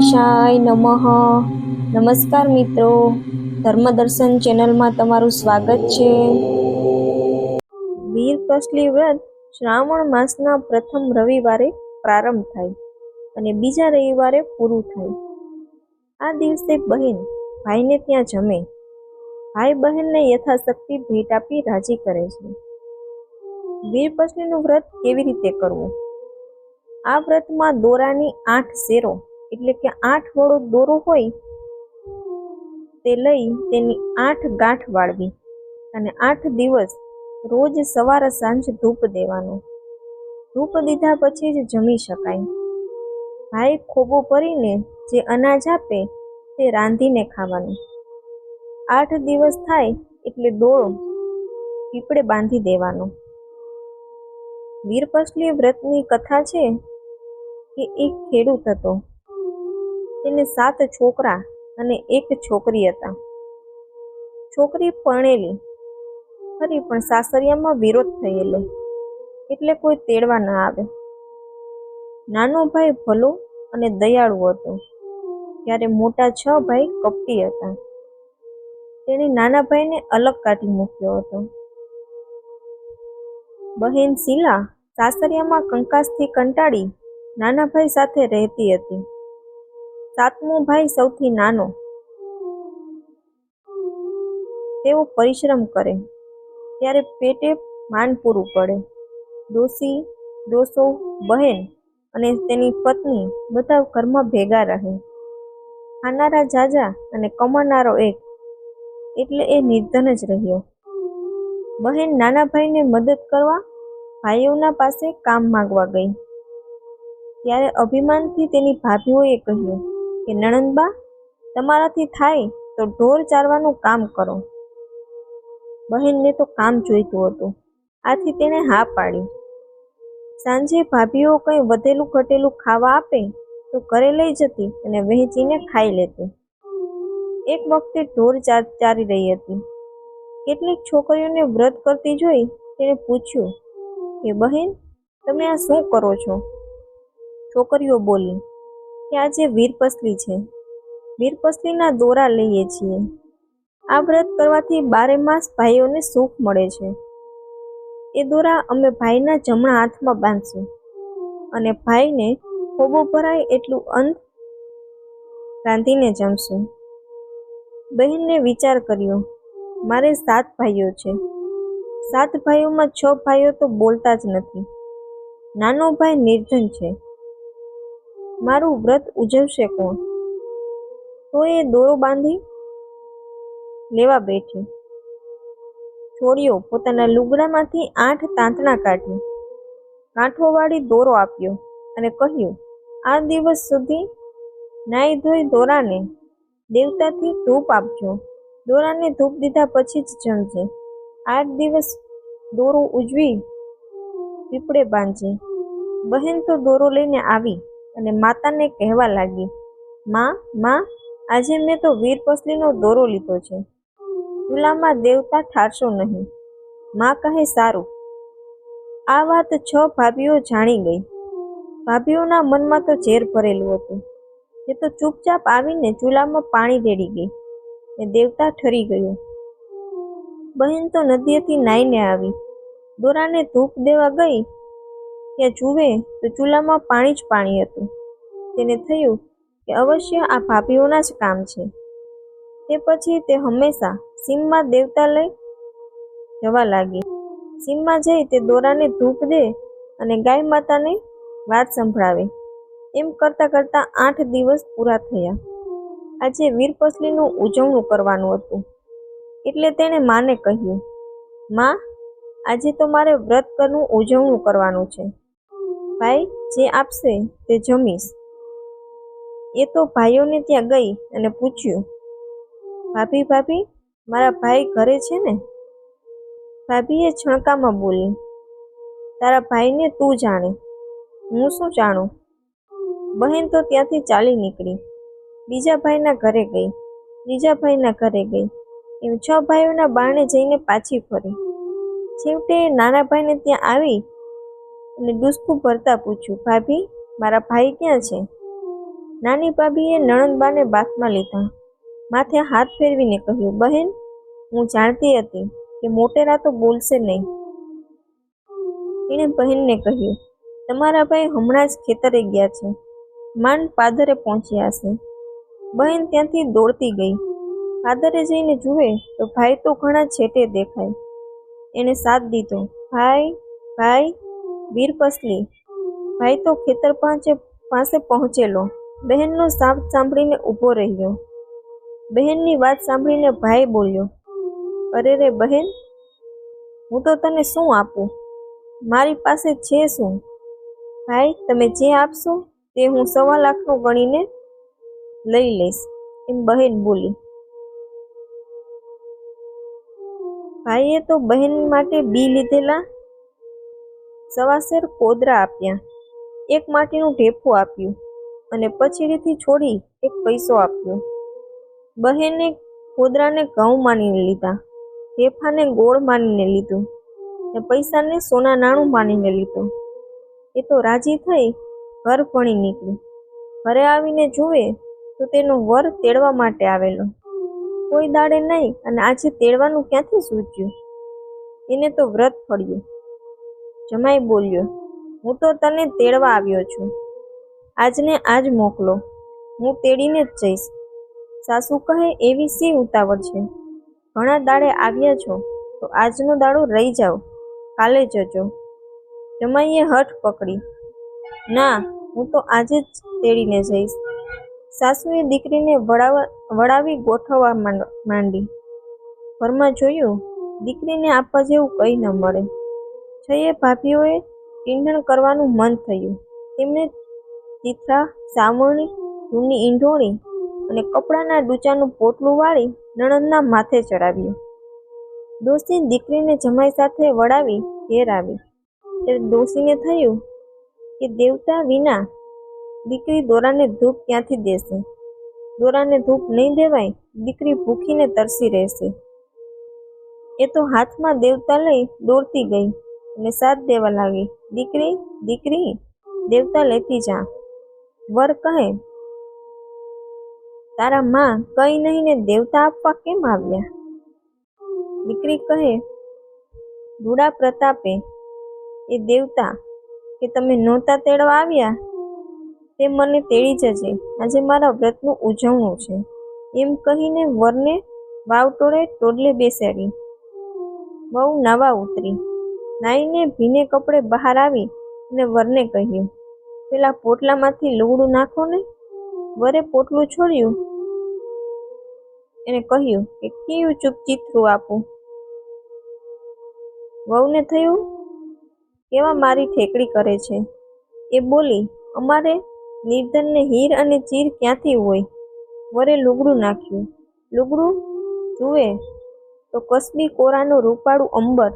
ગણેશાય નમઃ. નમસ્કાર મિત્રો. ધર્મદર્શન ચેનલમાં તમારું સ્વાગત છે. વીર પસલી વ્રત શ્રાવણ માસના પ્રથમ રવિવારે પ્રારંભ થાય અને બીજા રવિવારે પૂરું થાય. આ દિવસે બહેન ભાઈને ત્યાં જમે. ભાઈ બહેનને યથાશક્તિ ભેટ આપી રાજી કરે છે. વીર પસલીનું વ્રત કેવી રીતે કરવું? આ વ્રતમાં દોરાની આઠ શેરો એટલે કે આઠ વડો દોરો હોય, તે લઈ તેની આઠ ગાંઠ વાળવી અને આઠ દિવસ રોજ સવારે સાંજ ધૂપ દેવાનું. ધૂપ દીધા પછી જ જમી શકાય. ભાઈ ખોબો ભરીને જે અનાજ આપે તે રાંધીને ખાવાનું. આઠ દિવસ થાય એટલે દોરો પીપળે બાંધી દેવાનો. વીરપસલી વ્રતની કથા છે કે એક ખેડૂત હતો. તેને સાત છોકરા અને એક છોકરી હતા. છોકરી પરણેલી ખરી પણ સાસરિયામાં વિરોધ થયેલો. એટલે કોઈ તેડવા ના આવે. નાનો ભાઈ ભલો અને દયાળુ હતો. ત્યારે મોટા છ ભાઈ કપટી હતા. તેણે નાના ભાઈને અલગ કાઢી મૂક્યો હતો. બહેન શીલા સાસરિયામાં કંકાસથી કંટાળી નાના ભાઈ સાથે રહેતી હતી. સાતમો ભાઈ સૌથી નાનો. તેઓ પરિશ્રમ કરે. ત્યારે પેટે માન પૂરું પડે. ડોસી, ડોસો, બહેન અને તેની પત્ની બધા ઘરમાં ભેગા રહે. ખાનારા જાજા અને કમાનારો એક. એટલે એ નિર્ધન જ રહ્યો. બહેન નાના ભાઈને મદદ કરવા ભાઈઓના પાસે કામ માંગવા ગઈ. ત્યારે અભિમાનથી તેની ભાભીઓએ કહ્યું કે, નણંદબા, તમારાથી થાય તો ઢોર ચારવાનું કામ કરો. બહેનને તો કામ જોઈતું હતું. આથી તેણે હા પાડી. સાંજે ભાભીઓ કંઈ વધેલું ઘટેલું ખાવા આપે તો ઘરે લઈ જતી અને વહેંચીને ખાઈ લેતી. એક વખતે ઢોર ચાર ચારી રહી હતી. કેટલીક છોકરીઓને વ્રત કરતી જોઈ તેણે પૂછ્યું કે, બહેન, તમે આ શું કરો છો? છોકરીઓ બોલી કે આજે વીરપસલી છે. વીરપસલીના દોરા લઈએ છીએ. આ વ્રત કરવાથી બારે માસ ભાઈઓને સુખ મળે છે. એ દોરા અમે ભાઈના જમણા હાથમાં બાંધશું. અને ભાઈને ખોબો ભરાય એટલું અંત રાંધીને જમશું. બહેનને વિચાર કર્યો, મારે સાત ભાઈઓ છે. સાત ભાઈઓમાં છ ભાઈઓ તો બોલતા જ નથી. નાનો ભાઈ નિર્ધન છે. મારું વ્રત ઉજવશે કોણ? તો એ દોરો બાંધી લેવા બેઠી. છોડીઓ પોતાના લુગડામાંથી આઠ તાંતણા કાઢી. કાંઠોવાળી દોરો આપ્યો અને કહ્યું, આ દિવસ સુધી નાઈ ધોઈ દોરાને દેવતાથી ધૂપ આપજો. દોરાને ધૂપ દીધા પછી જ જમજે. આઠ દિવસ દોરો ઉજવી પીપળે બાંધજે. બહેન તો દોરો લઈને આવી. અને માતાને કહેવા લાગી, માં માં, આજે મેં તો વીરપસલીનો દોરો લીધો છે. ચૂલામાં દેવતા ઠારશો નહીં. માં કહે, સારું. આ વાત છ ભાભીઓ જાણી ગઈ. ભાભીઓના મનમાં તો ઝેર ભરેલું હતું. એ તો ચૂપચાપ આવીને ચૂલામાં પાણી રેડી ગઈ ને દેવતા ઠરી ગયો. બહેન તો નદીએથી નાઈને આવી. દોરાને ધૂપ દેવા ગઈ ત્યાં જુએ તો ચૂલામાં પાણી જ પાણી હતું. તેને થયું કે અવશ્ય આ ભાભીઓના જ કામ છે. તે પછી તે હંમેશા સીમમાં દેવતા લઈ જવા લાગી. સીમમાં જઈ તે દોરાને ધૂપ દે અને ગાય માતાને વાત સંભળાવે. એમ કરતાં કરતાં આઠ દિવસ પૂરા થયા. આજે વીરપસલીનું ઉજવણું કરવાનું હતું. એટલે તેણે માને કહ્યું, માં, આજે તો મારે વ્રત કરવું ઉજવણું કરવાનું છે. ભાઈ જે આપશે તે જમીશ. એ તો ભાઈઓને ત્યાં ગઈ અને પૂછ્યું, ભાભી ભાભી, મારા ભાઈ ઘરે છે ને? ભાભીએ છણકામાં બોલી તારા ભાઈને તું જાણે. હું શું જાણું? બહેન તો ત્યાંથી ચાલી નીકળી. બીજા ભાઈના ઘરે ગઈ, ત્રીજા ભાઈના ઘરે ગઈ. એમ છ ભાઈઓના બારણે જઈને પાછી ફરી. છેવટે નાના ભાઈને ત્યાં આવી અને ડૂસકું ભરતા પૂછ્યું, ભાભી, મારા ભાઈ ક્યાં છે? નાની ભાભીએ નણંદબાને બાથમાં લીધા. માથે હાથ ફેરવીને કહ્યું, બહેન, હું જાણતી હતી કે મોટેરા તો બોલશે નહીં. એણે બહેનને કહ્યું, તમારા ભાઈ હમણાં જ ખેતરે ગયા છે. માંડ પાદરે પહોંચ્યા હશે. બહેન ત્યાંથી દોડતી ગઈ. પાદરે જઈને જુએ તો ભાઈ તો ઘણા છેટે દેખાય. એણે સાથ દીધો, ભાઈ ભાઈ વીર પસલી ભાઈ તો ખેતર પાસે પાસે પહોંચેલો. બહેનનો સાપ સાંભળીને ઊભો રહ્યો. બહેનની વાત સાંભળીને ભાઈ બોલ્યો, અરે રે બહેન, હું તો તને શું આપું? મારી પાસે છે શું? ભાઈ, તમે જે આપશો તે હું સવા લાખનું ગણીને લઈ લઈશ. એમ બહેન બોલી. ભાઈએ તો બહેન માટે બી લીધેલા સવાસેર કોદરા આપ્યા. એક માટીનું ઢેફું આપ્યું અને પછીથી છોડી એક પૈસો આપ્યો. બહેને કોદરાને ઘઉં માનીને લીધા, ઢેફાને ગોળ માનીને લીધું ને પૈસાને સોના નાણું માનીને લીધું. એ તો રાજી થઈ ઘર ભણી નીકળી. ઘરે આવીને જુએ તો તેનો વર તેડવા માટે આવેલો. કોઈ દાડે નહીં અને આજે તેડવાનું ક્યાંથી સૂચ્યું? એને તો વ્રત ફળ્યું. જમાઈ બોલ્યો, હું તો તને તેડવા આવ્યો છું. આજને આજ મોકલો. હું તેડીને જ જઈશ. સાસુ કહે, એવી સી ઉતાવળ છે? ઘણા દાડે આવ્યા છો, તો આજનો દાડો રહી જાઓ. કાલે જજો. જમાઈએ હઠ પકડી, ના, હું તો આજે જ તેડીને જઈશ. સાસુએ દીકરીને વળાવા, વળાવી ગોઠવવા માંડ- ઘરમાં જોયું, દીકરીને આપવા જેવું કંઈ ન મળે. છઈએ ભાભીઓએ ઈંધણ કરવાનું મન થયું. તેમણે ચિત્રા સામણી જૂની ઈંઢોણી અને કપડાના ડૂચાનું પોટલું વાળી નણંદના માથે ચડાવ્યું. ડોસી દીકરીને જમાઈ સાથે વળાવી ઘેર આવી. ત્યારે ડોસીને થયું કે દેવતા વિના દીકરી દોરાને ધૂપ ક્યાંથી દેશે? દોરાને ધૂપ નહીં દેવાય, દીકરી ભૂખીને તરસી રહેશે. એ તો હાથમાં દેવતા લઈ દોડતી ગઈ. અને સાથ દેવા લાગી દીકરી દીકરી, દેવતા લેતી જા. વર કહે, તારા માં કઈ નહીં ને દેવતા આપવા કેમ આવ્યા? દીકરી કહે, રૂડા પ્રતાપે, એ દેવતા કે તમે નહોતા તેડવા આવ્યા? તે મને તેડી જજે. આજે મારા વ્રતનું ઉજવણું છે. એમ કહીને વરને વાવટોળે ટોડલે બેસાડી. બહુ નવા ઉતરી. નાઈને ભીને કપડે બહાર આવી અને વરને કહ્યું, પેલા પોટલામાંથી લુગડું નાખો ને, વરે પોટલું છોડ્યું. એને કહ્યું કે કયું ચૂપ ચિત્રું આપું. વહુને થયું, કેવા મારી ઠેકડી કરે છે? એ બોલી, અમારે નિર્ધનને હીર અને ચીર ક્યાંથી હોય? વરે લુગડું નાખ્યું. લુગડું? જુએ, તો કસબી કોરાનું રૂપાળું અંબર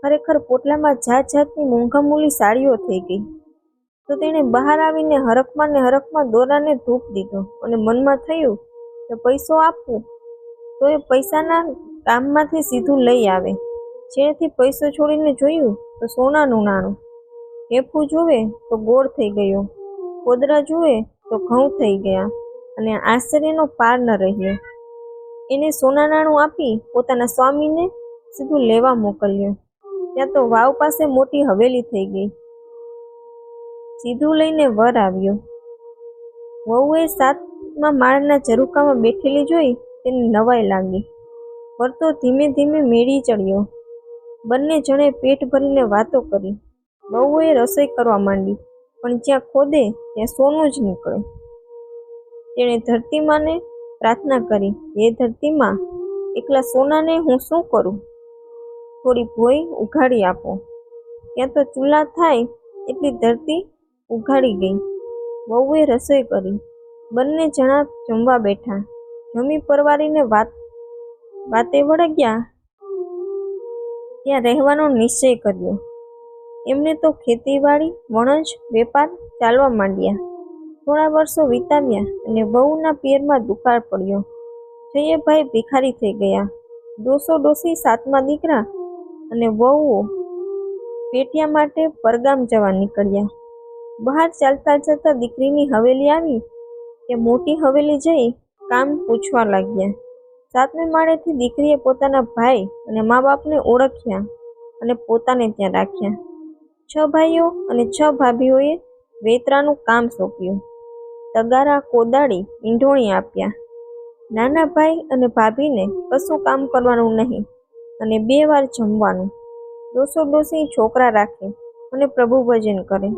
ખરેખર પોટલામાં જાત જાતની મોંઘામૂલી સાડીઓ થઈ ગઈ. તો તેણે બહાર આવીને હરખમાં ને હરખમાં દોરાને ધૂપ દીધો અને મનમાં થયું કે પૈસો આપવું. તો એ પૈસાના કામમાંથી સીધું લઈ આવે. જેથી પૈસો છોડીને જોયું તો સોનાનું નાણું હેફું જુએ તો ગોળ થઈ ગયો. કોદરા જુએ તો ઘઉં થઈ ગયા અને આશ્ચર્યનો પાર ન રહ્યો. એને સોના નાણું આપી પોતાના સ્વામીને સીધું લેવા મોકલ્યો. ત્યાં તો વાવ પાસે મોટી હવેલી થઈ ગઈ. સીધું લઈને વર આવ્યો. વહુએ સાતમા માળના ઝરૂકામાં બેઠેલી જોઈ તેને નવાઈ લાગી. વર તો ધીમે ધીમે મેળી ચડ્યો. બંને જણે પેટ ભરીને વાતો કરી. વહુએ રસોઈ કરવા માંડી, પણ જ્યાં ખોદે ત્યાં સોનું જ નીકળે તેણે ધરતીમાને પ્રાર્થના કરી, હે ધરતીમાં, એકલા સોનાને હું શું કરું? થોડી ભોય ઉઘાડી આપો. ત્યાં તો ચૂલા થાય એટલી ધરતી ઉઘાડી ગઈ. વહુએ રસોઈ કરી. બંને જણા જમવા બેઠા. જમી પરવારીને વાત, વાતે વળગ્યા. ત્યાં રહેવાનો નિશ્ચય કર્યો. એમને તો ખેતીવાડી, વણજ, વેપાર ચાલવા માંડ્યા. થોડા વર્ષો વિતાવ્યા અને વહુના પિયરમાં દુકાળ પડ્યો. જયભાઈ ભિખારી થઈ ગયા. ડોસો ડોસી સાતમા દીકરા અને વહુઓ પેટિયા માટે પરગામ જવા નીકળ્યા. બહાર ચાલતા ચાલતા દીકરીની હવેલી આવી કે મોટી હવેલી જઈ કામ પૂછવા લાગ્યા. સાતમે માળેથી દીકરીએ પોતાના ભાઈ અને મા બાપને ઓળખ્યા અને પોતાને ત્યાં રાખ્યા. છ ભાઈઓ અને છ ભાભીઓએ વેતરાનું કામ સોંપ્યું. તગારા કોદાળી ઈંઢોણી આપ્યા. નાના ભાઈ અને ભાભીને કશું કામ કરવાનું નહીં. અને બે વાર જમવાનું. ડોસો ડોસી છોકરા રાખે અને પ્રભુ ભજન કરે.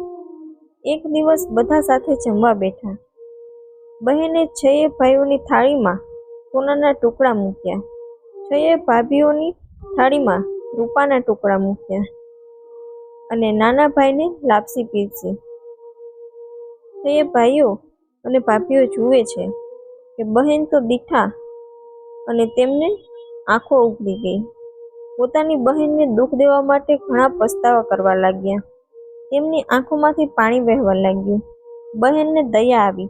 એક દિવસ બધા સાથે જમવા બેઠા. બહેને છએ ભાઈઓની થાળીમાં સોનાના ટુકડા મૂક્યા. છએ ભાભીઓની થાળીમાં રૂપાના ટુકડા મૂક્યા. અને નાના ભાઈને લાપસી પીરસી. છએ ભાઈઓ અને ભાભીઓ જુએ છે કે બહેન તો દીઠા અને તેમને આંખો ઉઘડી ગઈ. પોતાની બહેનને દુઃખ દેવા માટે ઘણા પસ્તાવા કરવા લાગ્યા. તેમની આંખોમાંથી પાણી વહેવા લાગ્યું. બહેનને દયા આવી.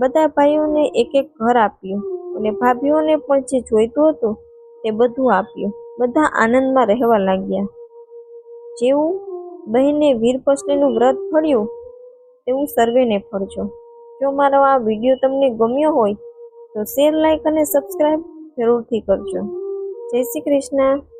બધા ભાઈઓને એક એક ઘર આપ્યું અને ભાભીઓને પણ જે જોઈતું હતું તે બધું આપ્યું. બધા આનંદમાં રહેવા લાગ્યા. જેવું બહેને વીરપસલીનું વ્રત ફળ્યું, તેવું સર્વેને ફળજો. જો મારો આ વીડિયો તમને ગમ્યો હોય તો શેર લાઇક અને સબસ્ક્રાઈબ જરૂરથી કરજો. જય શ્રી કૃષ્ણ.